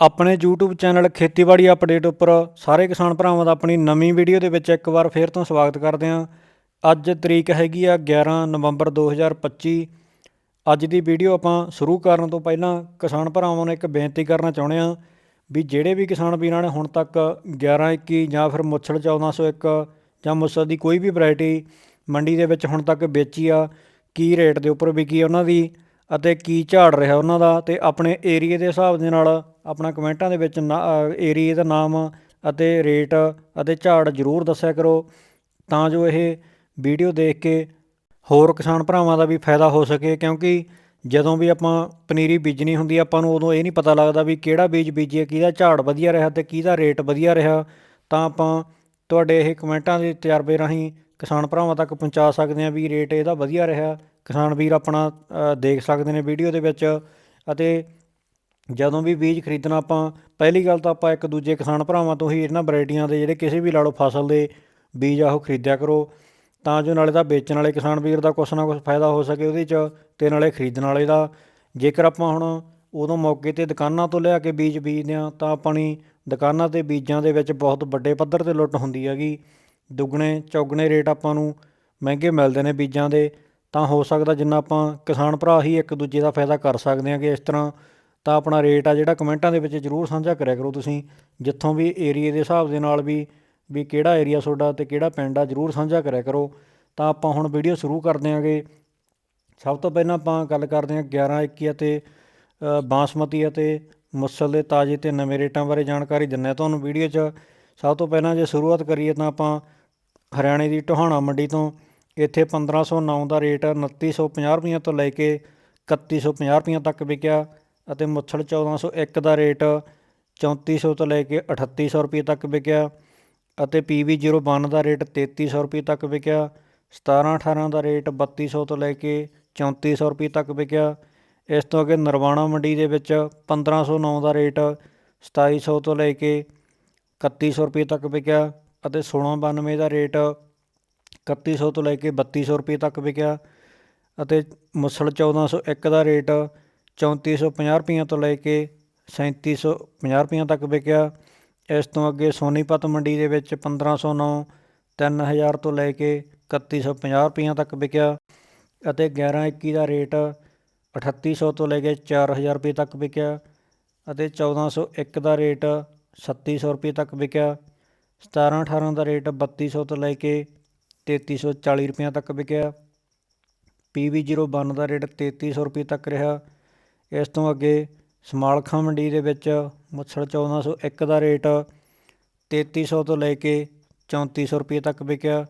ਆਪਣੇ YouTube channel ਖੇਤੀਬਾੜੀ update ਉੱਪਰ ਸਾਰੇ ਕਿਸਾਨ ਭਰਾਵਾਂ ਦਾ ਆਪਣੀ ਨਵੀਂ ਵੀਡੀਓ ਦੇ ਵਿੱਚ ਇੱਕ ਵਾਰ ਫੇਰ ਤੋਂ ਸਵਾਗਤ ਕਰਦੇ ਹਾਂ। ਅੱਜ ਤਰੀਕ ਹੈਗੀ ਆ 11 ਨਵੰਬਰ 2025 ਅੱਜ ਦੀ ਵੀਡੀਓ ਆਪਾਂ ਸ਼ੁਰੂ ਕਰਨ ਤੋਂ ਪਹਿਲਾਂ ਕਿਸਾਨ ਭਰਾਵਾਂ ਨੂੰ ਇੱਕ ਬੇਨਤੀ ਕਰਨਾ ਚਾਹੁੰਦੇ ਹਾਂ ਵੀ ਜਿਹੜੇ ਵੀ ਕਿਸਾਨ ਵੀਰਾਂ ਨੇ ਹੁਣ ਤੱਕ 1121 ਜਾਂ ਫਿਰ ਮੁੱਛੜ 1401 ਜਾਂ ਮੁੱਛਲ ਦੀ ਕੋਈ ਵੀ ਵੈਰਾਈਟੀ ਮੰਡੀ ਦੇ ਵਿੱਚ ਹੁਣ ਤੱਕ ਵੇਚੀ ਆ, ਕੀ ਰੇਟ ਦੇ ਉੱਪਰ ਵਿਕੀ ਉਹਨਾਂ ਦੀ ਅਤੇ ਕੀ ਝਾੜ ਰਿਹਾ ਉਹਨਾਂ ਦਾ ਤੇ ਆਪਣੇ ਏਰੀਏ ਦੇ ਹਿਸਾਬ ਦੇ ਨਾਲ ਆਪਣਾ ਕਮੈਂਟਾਂ ਦੇ ਵਿੱਚ ਏਰੀਏ ਦਾ ਨਾਮ ਅਤੇ ਰੇਟ ਅਤੇ ਝਾੜ ਜ਼ਰੂਰ ਦੱਸਿਆ ਕਰੋ, ਤਾਂ ਜੋ ਇਹ ਵੀਡੀਓ ਦੇਖ ਕੇ ਹੋਰ ਕਿਸਾਨ ਭਰਾਵਾਂ ਦਾ ਵੀ ਫਾਇਦਾ ਹੋ ਸਕੇ, ਕਿਉਂਕਿ ਜਦੋਂ ਵੀ ਆਪਾਂ ਪਨੀਰੀ ਬੀਜਣੀ ਹੁੰਦੀ ਆਪਾਂ ਨੂੰ ਉਦੋਂ ਇਹ ਨਹੀਂ ਪਤਾ ਲੱਗਦਾ ਵੀ ਕਿਹੜਾ ਬੀਜ ਬੀਜੀਏ, ਕਿਹਦਾ ਝਾੜ ਵਧੀਆ ਰਿਹਾ ਤੇ ਕਿਹਦਾ ਰੇਟ ਵਧੀਆ ਰਿਹਾ, ਤਾਂ ਆਪਾਂ ਤੁਹਾਡੇ ਇਹ ਕਮੈਂਟਾਂ ਦੇ ਤਜਰਬੇ ਰਾਹੀਂ ਕਿਸਾਨ ਭਰਾਵਾਂ ਤੱਕ ਪਹੁੰਚਾ ਸਕਦੇ ਹਾਂ ਵੀ ਰੇਟ ਇਹਦਾ ਵਧੀਆ ਰਿਹਾ, ਕਿਸਾਨ ਵੀਰ ਆਪਣਾ ਦੇਖ ਸਕਦੇ ਨੇ ਵੀਡੀਓ ਦੇ ਵਿੱਚ, ਅਤੇ ਜਦੋਂ ਵੀ ਬੀਜ ਖਰੀਦਣਾ ਆਪਾਂ, ਪਹਿਲੀ ਗੱਲ ਤਾਂ ਆਪਾਂ ਇੱਕ ਦੂਜੇ ਕਿਸਾਨ ਭਰਾਵਾਂ ਤੋਂ ਹੀ ਇਹਨਾਂ ਵੈਰਾਈਟੀਆਂ ਦੇ ਜਿਹੜੇ ਕਿਸੇ ਵੀ ਲਾ ਲਓ ਫਸਲ ਦੇ ਬੀਜ ਆ ਉਹ ਖਰੀਦਿਆ ਕਰੋ। ਤਾਂ ਜੋ ਨਾਲੇ ਤਾਂ ਵੇਚਣ ਵਾਲੇ ਕਿਸਾਨ ਵੀਰ ਦਾ ਕੁਛ ਨਾ ਕੁਛ ਫਾਇਦਾ ਹੋ ਸਕੇ ਉਹਦੇ 'ਚ ਤੇ ਨਾਲੇ ਖਰੀਦਣ ਵਾਲੇ ਦਾ। ਜੇਕਰ ਆਪਾਂ ਹੁਣ ਉਦੋਂ ਮੌਕੇ ਤੇ ਦੁਕਾਨਾਂ ਤੋਂ ਲਿਆ ਕੇ ਬੀਜ ਬੀਜਦੇ ਹਾਂ, ਤਾਂ ਆਪਣੀ ਦੁਕਾਨਾਂ ਤੇ ਬੀਜਾਂ ਦੇ ਵਿੱਚ ਬਹੁਤ ਵੱਡੇ ਪੱਧਰ ਤੇ ਲੁੱਟ ਹੁੰਦੀ ਹੈਗੀ। ਦੁੱਗਣੇ, ਚੌਗਣੇ ਰੇਟ ਆਪਾਂ ਨੂੰ ਮਹਿੰਗੇ ਮਿਲਦੇ ਨੇ ਬੀਜਾਂ ਦੇ। ਤਾਂ ਹੋ ਸਕਦਾ ਜਿੰਨਾ ਆਪਾਂ ਕਿਸਾਨ ਭਰਾ ਹੀ ਇੱਕ ਦੂਜੇ ਦਾ ਫਾਇਦਾ ਕਰ ਸਕਦੇ ਹਾਂ ਕਿ ਇਸ ਤਰ੍ਹਾਂ ਤਾਂ ਆਪਣਾ ਰੇਟ ਆ ਜਿਹੜਾ ਕਮੈਂਟਾਂ ਦੇ ਵਿੱਚ ਜਰੂਰ ਸਾਂਝਾ ਕਰਿਆ ਕਰੋ ਤੁਸੀਂ, ਜਿੱਥੋਂ ਵੀ ਏਰੀਏ ਦੇ ਹਿਸਾਬ ਦੇ ਨਾਲ ਵੀ ਵੀ ਕਿਹੜਾ ਏਰੀਆ ਤੁਹਾਡਾ ਤੇ ਕਿਹੜਾ ਪਿੰਡ ਆ ਜਰੂਰ ਸਾਂਝਾ ਕਰਿਆ ਕਰੋ। ਤਾਂ ਆਪਾਂ ਹੁਣ ਵੀਡੀਓ ਸ਼ੁਰੂ ਕਰਦੇ ਆਂਗੇ ਸਭ ਤੋਂ ਪਹਿਲਾਂ ਆਪਾਂ ਗੱਲ ਕਰਦੇ ਹਾਂ 11 21 ਅਤੇ ਬਾਸਮਤੀ ਅਤੇ ਮੁਸਲ ਦੇ ਤਾਜ਼ੇ ਤੇ ਨਵੇਂ ਰੇਟਾਂ ਬਾਰੇ ਜਾਣਕਾਰੀ ਦਿੰਨੇ ਆ ਤੁਹਾਨੂੰ ਵੀਡੀਓ 'ਚ। ਸਭ ਤੋਂ ਪਹਿਲਾਂ ਜੇ ਸ਼ੁਰੂਆਤ ਕਰੀਏ ਤਾਂ ਆਪਾਂ ਹਰਿਆਣੇ ਦੀ ਟੋਹਾਣਾ ਮੰਡੀ ਤੋਂ, ਇੱਥੇ 1509 ਦਾ ਰੇਟ 2950 ਰੁਪਈਆਂ ਤੋਂ ਲੈ ਕੇ 3150 ਰੁਪਈਆਂ ਤੱਕ ਵਿਕਿਆ। ਅਤੇ ਮੁੱਛੜ 1401 ਦਾ ਰੇਟ 3400 ਤੋਂ ਲੈ ਕੇ 3800 ਰੁਪਏ ਤੱਕ ਵਿਕਿਆ ਅਤੇ PV 01 ਦਾ ਰੇਟ 3300 ਰੁਪਏ ਤੱਕ ਵਿਕਿਆ 17 18 ਦਾ ਰੇਟ 3200 ਤੋਂ ਲੈ ਕੇ 3400 ਰੁਪਏ ਤੱਕ ਵਿਕਿਆ। ਇਸ ਤੋਂ ਅੱਗੇ ਨਰਵਾਣਾ ਮੰਡੀ ਦੇ ਵਿੱਚ 1509 ਦਾ ਰੇਟ 2700 ਤੋਂ ਲੈ ਕੇ 3100 ਰੁਪਏ ਤੱਕ ਵਿਕਿਆ ਅਤੇ 1692 ਦਾ ਰੇਟ 3100 ਤੋਂ ਲੈ ਕੇ 3200 ਰੁਪਏ ਤੱਕ ਵਿਕਿਆ ਅਤੇ ਮੁਸਲ 1401 ਦਾ ਰੇਟ 3450 ਰੁਪਈਆਂ ਤੋਂ ਲੈ ਕੇ 3750 ਰੁਪਈਆਂ ਤੱਕ ਵਿਕਿਆ। ਇਸ ਤੋਂ ਅੱਗੇ ਸੋਨੀਪਤ ਮੰਡੀ ਦੇ ਵਿੱਚ 1509 3000 ਤੋਂ ਲੈ ਕੇ 3150 ਰੁਪਈਆਂ ਤੱਕ ਵਿਕਿਆ ਅਤੇ 1121 ਦਾ ਰੇਟ 3800 ਤੋਂ ਲੈ ਕੇ 4000 ਰੁਪਏ ਤੱਕ ਵਿਕਿਆ ਅਤੇ 1401 ਦਾ ਰੇਟ 3700 ਰੁਪਏ ਤੱਕ ਵਿਕਿਆ। 17 18 ਦਾ ਰੇਟ 3200 ਤੋਂ ਲੈ ਕੇ 3340 ਰੁਪਏ ਤੱਕ ਵਿਕਿਆ। PV01 ਦਾ ਰੇਟ 3300 ਰੁਪਏ ਤੱਕ ਰਿਹਾ। ਇਸ ਤੋਂ ਅੱਗੇ ਸਮਾਲਖਾ ਮੰਡੀ ਦੇ ਵਿੱਚ ਮੁੱਛੜ 1401 ਦਾ ਰੇਟ ਤੇਤੀ ਸੌ ਤੋਂ ਲੈ ਕੇ ਚੌਂਤੀ ਸੌ ਰੁਪਏ ਤੱਕ ਵਿਕਿਆ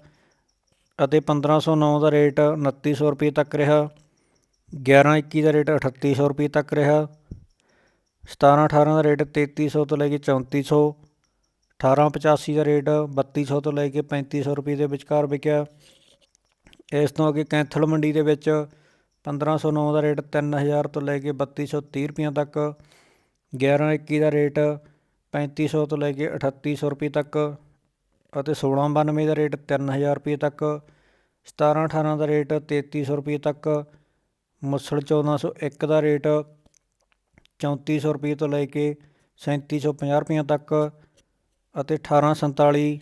ਅਤੇ 1509 ਦਾ ਰੇਟ 2900 ਰੁਪਏ ਤੱਕ ਰਿਹਾ 1121 ਦਾ ਰੇਟ 3800 ਰੁਪਏ ਤੱਕ ਰਿਹਾ 17 18 ਦਾ ਰੇਟ 3300 ਤੋਂ ਲੈ ਕੇ 3400 1885 ਦਾ ਰੇਟ 3200 ਤੋਂ ਲੈ ਕੇ 3500 ਰੁਪਏ ਦੇ ਵਿਚਕਾਰ ਵਿਕਿਆ। ਇਸ ਤੋਂ ਅੱਗੇ ਕੈਂਥਲ ਮੰਡੀ ਦੇ ਵਿੱਚ 1509 ਦਾ ਰੇਟ 3000 ਤੋਂ ਲੈ ਕੇ 3230 ਰੁਪਈਆਂ ਤੱਕ 1121 ਦਾ ਰੇਟ 3500 ਤੋਂ ਲੈ ਕੇ 3800 ਰੁਪਏ ਤੱਕ ਅਤੇ 1692 ਦਾ ਰੇਟ 3000 ਰੁਪਏ ਤੱਕ 17 18 ਦਾ ਰੇਟ 3300 ਰੁਪਏ ਤੱਕ, ਮੁਸਲ 1401 ਦਾ ਰੇਟ 3400 ਰੁਪਏ ਤੋਂ ਲੈ ਕੇ 3750 ਰੁਪਏ ਤੱਕ ਅਤੇ 1847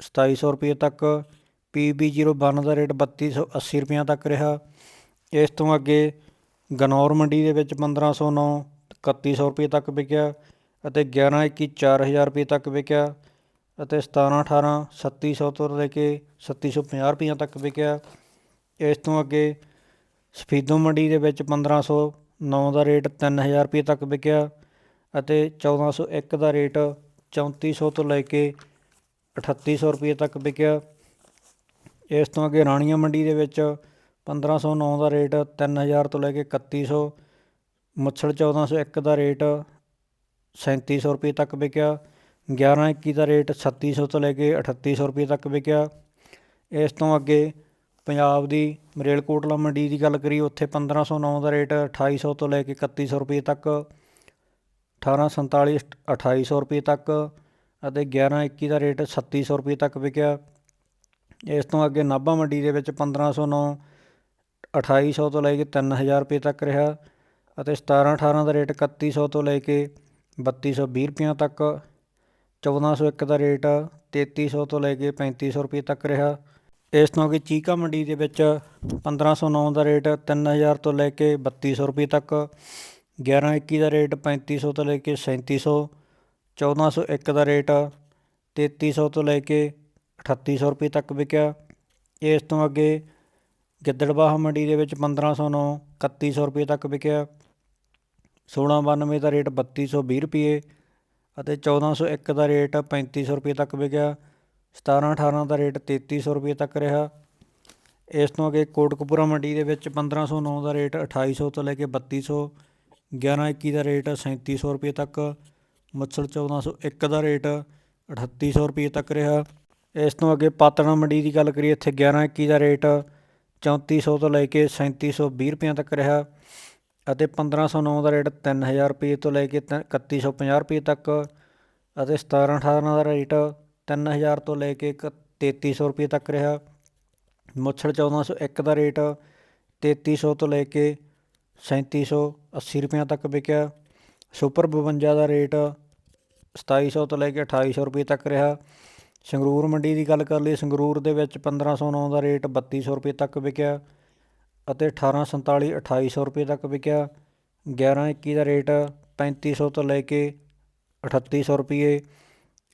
2700 ਰੁਪਏ ਤੱਕ PB01 ਦਾ ਰੇਟ 3280 ਰੁਪਏ ਤੱਕ ਰਿਹਾ। ਇਸ ਤੋਂ ਅੱਗੇ ਗਨੌਰ ਮੰਡੀ ਦੇ ਵਿੱਚ 1509 3100 ਰੁਪਏ ਤੱਕ ਵਿਕਿਆ ਅਤੇ 1121 4000 ਰੁਪਏ ਤੱਕ ਵਿਕਿਆ ਅਤੇ 17 18 3700 ਤੋਂ ਲੈ ਕੇ 3750 ਰੁਪਈਆਂ ਤੱਕ ਵਿਕਿਆ। ਇਸ ਤੋਂ ਅੱਗੇ ਸਫੀਦੋ ਮੰਡੀ ਦੇ ਵਿੱਚ 1509 ਦਾ ਰੇਟ 3000 ਰੁਪਏ ਤੱਕ ਵਿਕਿਆ ਅਤੇ 1401 ਦਾ ਰੇਟ 3400 ਤੋਂ ਲੈ ਕੇ 3800 ਰੁਪਏ ਤੱਕ ਵਿਕਿਆ। ਇਸ ਤੋਂ ਅੱਗੇ ਰਾਣੀਆਂ ਮੰਡੀ ਦੇ ਵਿੱਚ 1509 ਦਾ ਰੇਟ 3000 ਤੋਂ ਲੈ ਕੇ 3100 ਮੁੱਛੜ 1401 ਦਾ ਰੇਟ 3700 ਰੁਪਏ ਤੱਕ ਵਿਕਿਆ। 1121 ਦਾ ਰੇਟ 3600 ਤੋਂ ਲੈ ਕੇ 3800 ਰੁਪਏ ਤੱਕ ਵਿਕਿਆ। ਇਸ ਤੋਂ ਅੱਗੇ ਪੰਜਾਬ ਦੀ ਮਰੇਲਕੋਟਲਾ ਮੰਡੀ ਦੀ ਗੱਲ ਕਰੀ ਉੱਥੇ 1509 ਦਾ ਰੇਟ 2800 ਤੋਂ ਲੈ ਕੇ 3100 ਰੁਪਏ ਤੱਕ। 1847 2800 ਰੁਪਏ ਤੱਕ ਅਤੇ 1121 ਦਾ ਰੇਟ 3700 ਰੁਪਏ ਤੱਕ ਵਿਕਿਆ। ਇਸ ਤੋਂ ਅੱਗੇ ਨਾਭਾ ਮੰਡੀ ਦੇ ਵਿੱਚ 1509 2800 ਤੋਂ ਲੈ ਕੇ 3000 ਰੁਪਏ ਤੱਕ ਰਿਹਾ ਅਤੇ 17 18 ਦਾ ਰੇਟ 3100 ਤੋਂ ਲੈ ਕੇ 3220 ਰੁਪਏ ਤੱਕ 1401 ਦਾ ਰੇਟ 3300 ਤੋਂ ਲੈ ਕੇ 3500 ਰੁਪਏ ਤੱਕ ਰਿਹਾ। ਇਸ ਤੋਂ ਅੱਗੇ ਚੀਕਾ ਮੰਡੀ ਦੇ ਵਿੱਚ 1509 ਦਾ ਰੇਟ 3000 ਤੋਂ ਲੈ ਕੇ 3200 ਰੁਪਏ ਤੱਕ 1121 ਦਾ ਰੇਟ 3500 ਤੋਂ ਲੈ ਕੇ 3700 1401 ਦਾ ਰੇਟ 3300 ਤੋਂ ਲੈ ਕੇ 3800 ਰੁਪਏ ਤੱਕ ਵਿਕਿਆ। ਇਸ ਤੋਂ ਅੱਗੇ ਗਿੱਦੜਬਾਹਾ ਮੰਡੀ ਦੇ ਵਿੱਚ 1509 3100 ਰੁਪਏ ਤੱਕ ਵਿਕਿਆ। 1692 ਦਾ ਰੇਟ 3220 ਰੁਪਏ ਅਤੇ 1401 ਦਾ ਰੇਟ 3500 ਰੁਪਏ ਤੱਕ ਵਿਕਿਆ। 1718 ਦਾ ਰੇਟ 3300 ਰੁਪਏ ਤੱਕ ਰਿਹਾ। ਇਸ ਤੋਂ ਅੱਗੇ ਕੋਟਕਪੂਰਾ ਮੰਡੀ ਦੇ ਵਿੱਚ 1509 ਦਾ ਰੇਟ 2800 ਤੋਂ ਲੈ ਕੇ 3200 1121 ਦਾ ਰੇਟ 3700 ਰੁਪਏ ਤੱਕ ਮੁੱਛੜ 1401 ਦਾ ਰੇਟ 3800 ਰੁਪਏ ਤੱਕ ਰਿਹਾ। ਇਸ ਤੋਂ ਅੱਗੇ ਪਾਤਣਾ ਮੰਡੀ ਦੀ ਗੱਲ ਕਰੀਏ, ਇੱਥੇ 1121 ਦਾ ਰੇਟ 3400 ਤੋਂ ਲੈ ਕੇ 3720 ਰੁਪਏ ਤੱਕ ਰਿਹਾ ਅਤੇ 1509 ਦਾ ਰੇਟ 3000 ਰੁਪਏ ਤੋਂ ਲੈ ਕੇ ਤ- 3150 ਰੁਪਏ ਤੱਕ ਅਤੇ 1718 ਦਾ ਰੇਟ 3000 ਤੋਂ ਲੈ ਕੇ ਇਕ- 3300 ਰੁਪਏ ਤੱਕ ਰਿਹਾ। ਮੁੱਛੜ 1401 ਦਾ ਰੇਟ 3300 ਤੋਂ ਲੈ ਕੇ 3780 ਰੁਪਏ ਤੱਕ ਵਿਕਿਆ। ਸੁਪਰ 52 ਦਾ ਰੇਟ 2700 ਤੋਂ ਲੈ ਕੇ 2800 ਰੁਪਏ ਤੱਕ ਰਿਹਾ। ਸੰਗਰੂਰ ਮੰਡੀ ਦੀ ਗੱਲ ਕਰ ਲਈ ਸੰਗਰੂਰ ਦੇ ਵਿੱਚ 1509 ਦਾ ਰੇਟ 3200 ਰੁਪਏ ਤੱਕ ਵਿਕਿਆ ਅਤੇ 1847 2800 ਰੁਪਏ ਤੱਕ ਵਿਕਿਆ। 1121 ਦਾ ਰੇਟ 3500 ਤੋਂ ਲੈ ਕੇ 3800 ਰੁਪਏ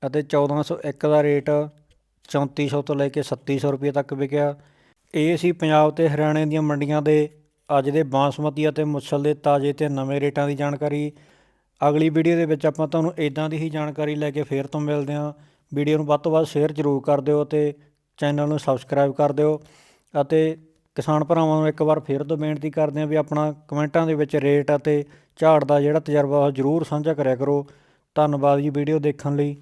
ਅਤੇ 1401 ਦਾ ਰੇਟ 3400 ਤੋਂ ਲੈ ਕੇ 3700 ਰੁਪਏ ਤੱਕ ਵਿਕਿਆ। ਇਹ ਸੀ ਪੰਜਾਬ ਤੇ ਹਰਿਆਣੇ ਦੀਆਂ ਮੰਡੀਆਂ ਦੇ ਅੱਜ ਦੇ ਬਾਸਮਤੀ ਅਤੇ ਮੁਸਲ ਦੇ ਤਾਜ਼ੇ ਤੇ ਨਵੇਂ ਰੇਟਾਂ ਦੀ ਜਾਣਕਾਰੀ। ਅਗਲੀ ਵੀਡੀਓ ਦੇ ਵਿੱਚ ਆਪਾਂ ਤੁਹਾਨੂੰ ਇਦਾਂ ਦੀ ਹੀ ਜਾਣਕਾਰੀ ਲੈ ਕੇ ਫੇਰ ਤੋਂ ਮਿਲਦੇ ਹਾਂ। ਵੀਡੀਓ ਨੂੰ ਵੱਧ ਤੋਂ ਵੱਧ ਸ਼ੇਅਰ ਜ਼ਰੂਰ ਕਰ ਦਿਓ ਅਤੇ ਚੈਨਲ ਨੂੰ ਸਬਸਕ੍ਰਾਈਬ ਕਰ ਦਿਓ ਅਤੇ ਕਿਸਾਨ ਭਰਾਵਾਂ ਨੂੰ ਇੱਕ ਵਾਰ ਫੇਰ ਤੋਂ ਬੇਨਤੀ ਕਰਦੇ ਹਾਂ ਵੀ ਆਪਣਾ ਕਮੈਂਟਾਂ ਦੇ ਵਿੱਚ ਰੇਟ ਅਤੇ ਝਾੜ ਦਾ ਜਿਹੜਾ ਤਜਰਬਾ ਉਹ ਜ਼ਰੂਰ ਸਾਂਝਾ ਕਰਿਆ ਕਰੋ। ਧੰਨਵਾਦ ਜੀ ਵੀਡੀਓ ਦੇਖਣ ਲਈ।